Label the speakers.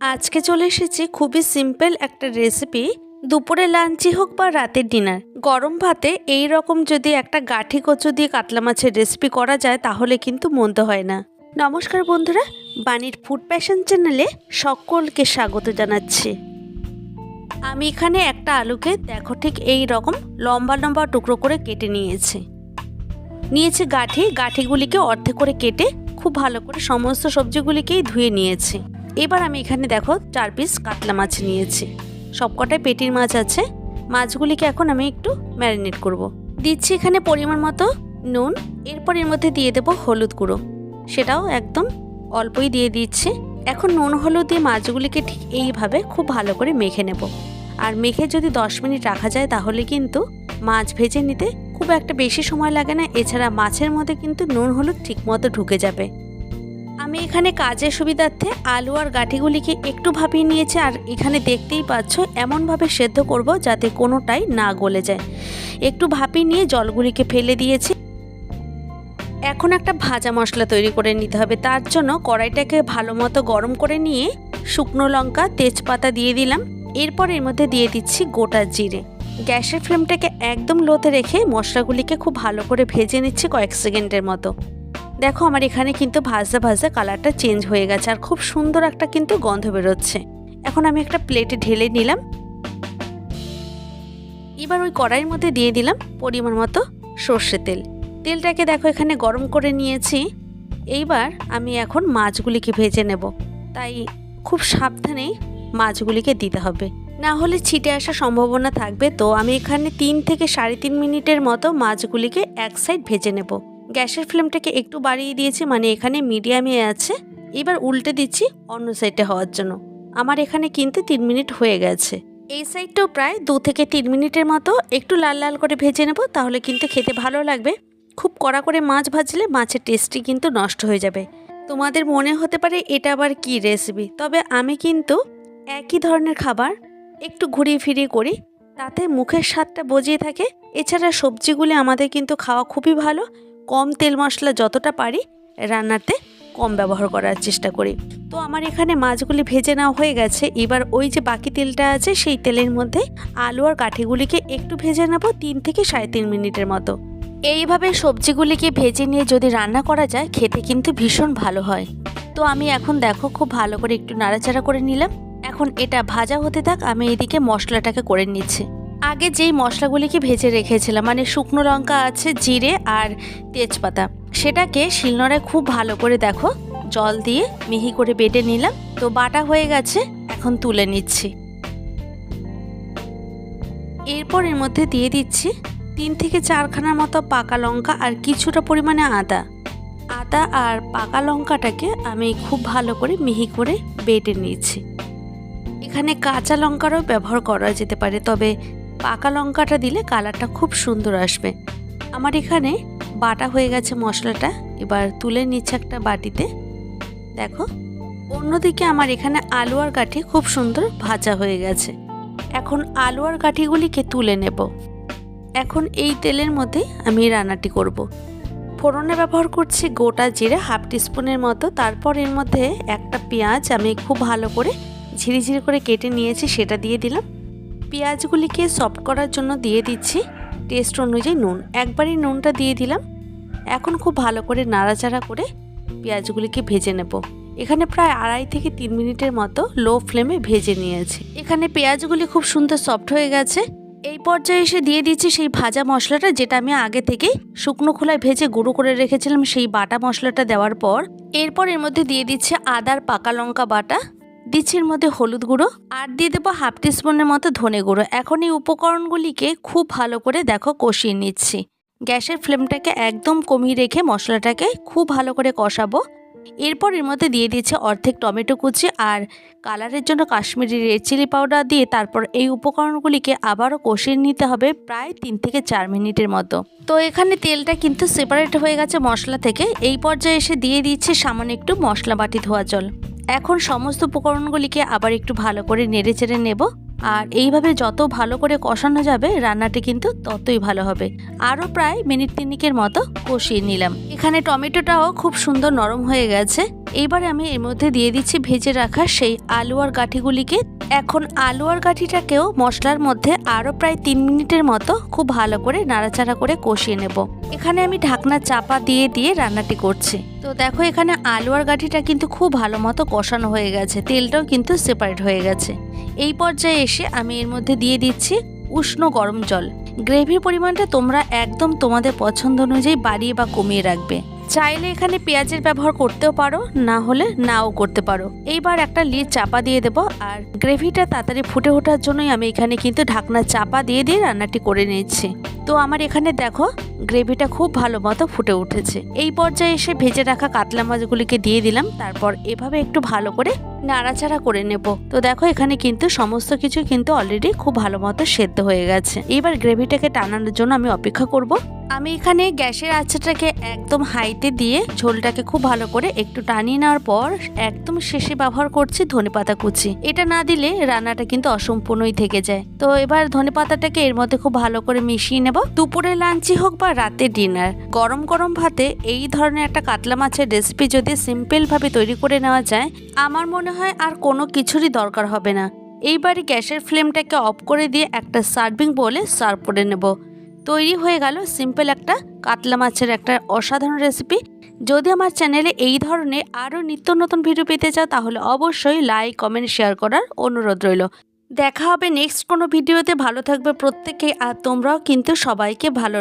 Speaker 1: আজকে চলে এসেছি খুবই সিম্পল একটা রেসিপি দুপুরে লাঞ্চই হোক বা রাতের ডিনার গরম ভাতে এই রকম যদি একটা গাঠি কচু দিয়ে কাতলা মাছের রেসিপি করা যায়, তাহলে কিন্তু মন্দ হয় না। নমস্কার বন্ধুরা, বাণীর ফুড প্যাশন চ্যানেলে সকলকে স্বাগত জানাচ্ছি। আমি এখানে একটা আলুকে, দেখো ঠিক এই রকম লম্বা লম্বা টুকরো করে কেটে নিয়েছি। নিয়েছি গাঠি, গাঠিগুলিকে অর্ধেক করে কেটে খুব ভালো করে সমস্ত সবজিগুলিকেই ধুয়ে নিয়েছি। এবার আমি এখানে দেখো চার পিস কাতলা মাছ নিয়েছি। সবকটাই পেটির মাছ আছে। মাছগুলিকে এখন আমি একটু ম্যারিনেট করব। দিচ্ছি এখানে পরিমাণ মতো নুন। এরপর এর মধ্যে দিয়ে দেবো হলুদ গুঁড়ো। সেটাও একদম অল্পই দিয়ে দিচ্ছি। এখন নুন হলুদ দিয়ে মাছগুলিকে ঠিক এইভাবে খুব ভালো করে মেখে নেব। আর মেখে যদি দশ মিনিট রাখা যায় তাহলে কিন্তু মাছ ভেজে নিতে খুব একটা বেশি সময় লাগে না। এছাড়া মাছের মধ্যে কিন্তু নুন হলুদ ঠিকমতো ঢুকে যাবে। আমি এখানে কাজের সুবিধার্থে আলু আর গাঠিগুলিকে একটু ভাপিয়ে নিয়েছি আর এখানে দেখতেই পাচ্ছ, এমনভাবে সেদ্ধ করব যাতে কোনোটাই না গলে যায়। একটু ভাপিয়ে নিয়ে জলগুলিকে ফেলে দিয়েছি। এখন একটা ভাজা মশলা তৈরি করে নিতে হবে। তার জন্য কড়াইটাকে ভালো মতো গরম করে নিয়ে শুকনো লঙ্কা, তেজপাতা দিয়ে দিলাম। এরপর এর মধ্যে দিয়ে দিচ্ছি গোটা জিরে। গ্যাসের ফ্লেমটাকে একদম লোতে রেখে মশলাগুলিকে খুব ভালো করে ভেজে নিচ্ছি কয়েক সেকেন্ডের মতো। দেখো, আমার এখানে কিন্তু ভাজা ভাজা কালারটা চেঞ্জ হয়ে গেছে আর খুব সুন্দর একটা কিন্তু গন্ধ বেরোচ্ছে। এখন আমি একটা প্লেটে ঢেলে নিলাম। এবার ওই কড়াইয়ের মধ্যে দিয়ে দিলাম পরিমাণ মতো সর্ষে তেল। তেলটাকে দেখো, এখানে গরম করে নিয়েছি। এইবার আমি এখন মাছগুলিকে ভেজে নেব। তাই খুব সাবধানেই মাছগুলিকে দিতে হবে। না হলে ছিটে আসার সম্ভাবনা থাকবে। তো আমি এখানে তিন থেকে সাড়ে তিন মিনিটের মতো মাছগুলিকে এক সাইড ভেজে নেব। গ্যাসের ফ্লেমটাকে একটু বাড়িয়ে দিয়েছি মানে এখানে মিডিয়ামে আছে। এবার উল্টে দিচ্ছি অন্য সাইডে হওয়ার জন্য। আমার এখানে কিন্তু তিন মিনিট হয়ে গেছে। এই সাইডটাও প্রায় দু থেকে তিন মিনিটের মতো। একটু লাল লাল করে ভেজে নেব, তাহলে কিন্তু খেতে ভালো লাগবে। খুব কড়া করে মাছ ভাজলে মাছের টেস্টই কিন্তু নষ্ট হয়ে যাবে। তোমাদের মনে হতে পারে এটা আবার কি রেসিপি তবে আমি কিন্তু একই ধরনের খাবার একটু ঘুরিয়ে ফিরিয়ে করি। তাতে মুখের স্বাদটা বজিয়ে থাকে। এছাড়া সবজিগুলি আমাদের কিন্তু খাওয়া খুবই ভালো। কম তেল মশলা যতটা পারি রান্নাতে কম ব্যবহার করার চেষ্টা করি। তো আমার এখানে মাছগুলি ভেজে নেওয়া হয়ে গেছে। এবার ওই যে বাকি তেলটা আছে, সেই তেলের মধ্যে আলু আর কাঠিগুলিকে একটু ভেজে নেব তিন থেকে সাড়ে তিন মিনিটের মতো। এইভাবে সবজিগুলিকে ভেজে নিয়ে যদি রান্না করা যায়, খেতে কিন্তু ভীষণ ভালো হয়। তো আমি এখন দেখো খুব ভালো করে একটু নাড়াচাড়া করে নিলাম। এখন এটা ভাজা হতে থাক, আমি এদিকে মশলাটাকে করে নিচ্ছি। আগে যেই মশলাগুলিকে ভেজে রেখেছিলাম মানে শুকনো লঙ্কা আছে, জিরে আর তেজপাতা, সেটাকে শিলনোড়ায় খুব ভালো করে দেখো, জল দিয়ে মিহি করে বেটে নিলাম, তো বাটা হয়ে গেছে, এখন তুলে নিচ্ছি। এরপর এর মধ্যে দিয়ে দিচ্ছি তিন থেকে চারখানার মতো পাকা লঙ্কা আর কিছুটা পরিমাণে আদা। আদা আর পাকা লঙ্কাটাকে আমি খুব ভালো করে মিহি করে বেটে নিয়েছি। এখানে কাঁচা লঙ্কারও ব্যবহার করা যেতে পারে, তবে পাকা লঙ্কাটা দিলে কালারটা খুব সুন্দর আসবে। আমার এখানে বাটা হয়ে গেছে মশলাটা, এবার তুলে নিচ্ছে একটা বাটিতে। দেখো, অন্যদিকে আমার এখানে আলু আর কাঠি খুব সুন্দর ভাজা হয়ে গেছে। এখন আলু আর কাঠিগুলিকে তুলে নেব। এখন এই তেলের মধ্যে আমি রান্নাটি করব। ফোড়নে ব্যবহার করছি গোটা জিরে হাফ টিস্পুনের মতো, তারপর এর মধ্যে একটা পেঁয়াজ আমি খুব ভালো করে ঝিরিঝিরি করে কেটে নিয়েছি, সেটা দিয়ে দিলাম। পেঁয়াজগুলিকে সফট করার জন্য দিয়ে দিচ্ছি। টেস্ট অনুযায়ী নুন। একবারই নুনটা দিয়ে দিলাম। এখন খুব ভালো করে নাড়াচাড়া করে পেঁয়াজগুলিকে ভেজে নেব। এখানে প্রায় আড়াই থেকে তিন মিনিটের মতো লো ফ্লেমে ভেজে নিয়েছি। এখানে পেঁয়াজগুলি খুব সুন্দর সফট হয়ে গেছে। এই পর্যায়ে এসে দিয়ে দিচ্ছি সেই ভাজা মশলাটা, যেটা আমি আগে থেকেই শুকনো খোলায় ভেজে গুঁড়ো করে রেখেছিলাম সেই বাটা মশলাটা দেওয়ার পর। এরপর এর মধ্যে দিয়ে দিচ্ছে আদার পাকা লঙ্কা বাটা। দিচ্ছি এর মধ্যে হলুদ গুঁড়ো আর দিয়ে দেবো হাফ টিস্পুনের মতো ধনে গুঁড়ো। এখন এই উপকরণগুলিকে খুব ভালো করে দেখো কষিয়ে নিচ্ছি। গ্যাসের ফ্লেমটাকে একদম কমিয়ে রেখে মশলাটাকে খুব ভালো করে কষাবো। এরপর এর মধ্যে দিয়ে দিচ্ছে অর্ধেক টমেটো কুচি আর কালারের জন্য কাশ্মীরি রেড চিলি পাউডার দিয়ে তারপর এই উপকরণগুলিকে আবারও কষিয়ে নিতে হবে প্রায় তিন থেকে চার মিনিটের মতো। তো এখানে তেলটা কিন্তু সেপারেট হয়ে গেছে মশলা থেকে। এই পর্যায়ে এসে দিয়ে দিচ্ছে সামান্য একটু মশলা বাটি ধোয়া জল। এখন সমস্ত উপকরণগুলিকে আবার একটু ভালো করে নেড়ে চেড়ে নেব। আর এইভাবে যত ভালো করে কষানো যাবে, রান্নাটি কিন্তু ততই ভালো হবে। আরও প্রায় মিনিট তিনিকের মতো কষিয়ে নিলাম। এখানে টমেটোটাও খুব সুন্দর নরম হয়ে গেছে। এইবার আমি এর মধ্যে দিয়ে দিচ্ছি ভেজে রাখা সেই আলু আর গাঠিগুলিকে এখন আলু আর গাঠিটাকেও মশলার মধ্যে আরও প্রায় তিন মিনিটের মতো খুব ভালো করে নাড়াচাড়া করে কষিয়ে নেব। এখানে আমি ঢাকনা চাপা দিয়ে দিয়ে রান্নাটি করছি। তো দেখো এখানে আলু আর গাঠিটা কিন্তু খুব ভালো মতো কষানো হয়ে গেছে, তেলটাও কিন্তু সেপারেট হয়ে গেছে। এই পর্যায়ে এসে আমি এর মধ্যে দিয়ে দিচ্ছি উষ্ণ গরম জল। গ্রেভির পরিমাণটা তোমরা একদম তোমাদের পছন্দ অনুযায়ী বাড়িয়ে বা কমিয়ে রাখবে। চাইলে এখানে পেঁয়াজের ব্যবহার করতেও পারো, না হলে নাও করতে পারো। এইবার একটা লিড চাপা দিয়ে দেবো, আর গ্রেভিটা তাড়াতাড়ি ফুটে ওঠার জন্যই আমি এখানে কিন্তু ঢাকনা চাপা দিয়ে দিয়ে রান্নাটি করে নিচ্ছি তো আমার এখানে দেখো, গ্রেভিটা খুব ভালো মতো ফুটে উঠেছে। এই পর্যায়ে এসে ভেজে রাখা কাতলা মাছগুলিকে দিয়ে দিলাম, তারপর এভাবে একটু ভালো করে নাড়াচাড়া করে নেব। তো দেখো, এখানে কিন্তু সমস্ত কিছু কিন্তু অলরেডি খুব ভালো মতো সেদ্ধ হয়ে গেছে। এবার গ্রেভিটাকে টানানোর জন্য আমি অপেক্ষা করব। আমি এখানে গ্যাসের আঁচটাকে একদম হাইতে দিয়ে ঝোলটাকে খুব ভালো করে একটু টানিয়ে নেওয়ার পর একদম শেষে ব্যবহার করছি ধনেপাতা কুচি। এটা না দিলে রান্নাটা কিন্তু অসম্পূর্ণই থেকে যায়। তো এবার ধনেপাতাটাকে এর মধ্যে খুব ভালো করে মিশিয়ে নেব। দুপুরে লাঞ্চই হোক বা রাতে ডিনার, গরম গরম ভাতে এই ধরনের একটা কাতলা মাছের রেসিপি যদি সিম্পলভাবে তৈরি করে নেওয়া যায়, আমার মনে হয় আর কোনো কিছুরই দরকার হবে না। এইবারে গ্যাসের ফ্লেমটাকে অফ করে দিয়ে একটা সার্ভিং বলে সার্ভ করে নেব। তৈরি হয়ে গেল সিম্পল একটা কাতলা মাছের একটা অসাধারণ রেসিপি যদি আমার চ্যানেলে এই ধরনের আরও নিত্য নতুন ভিডিও পেতে চাও, তাহলে অবশ্যই লাইক কমেন্ট শেয়ার করার অনুরোধ রইল। দেখা হবে নেক্সট কোনো ভিডিওতে ভালো থাকবে প্রত্যেকে আর তোমরাও কিন্তু সবাইকে ভালো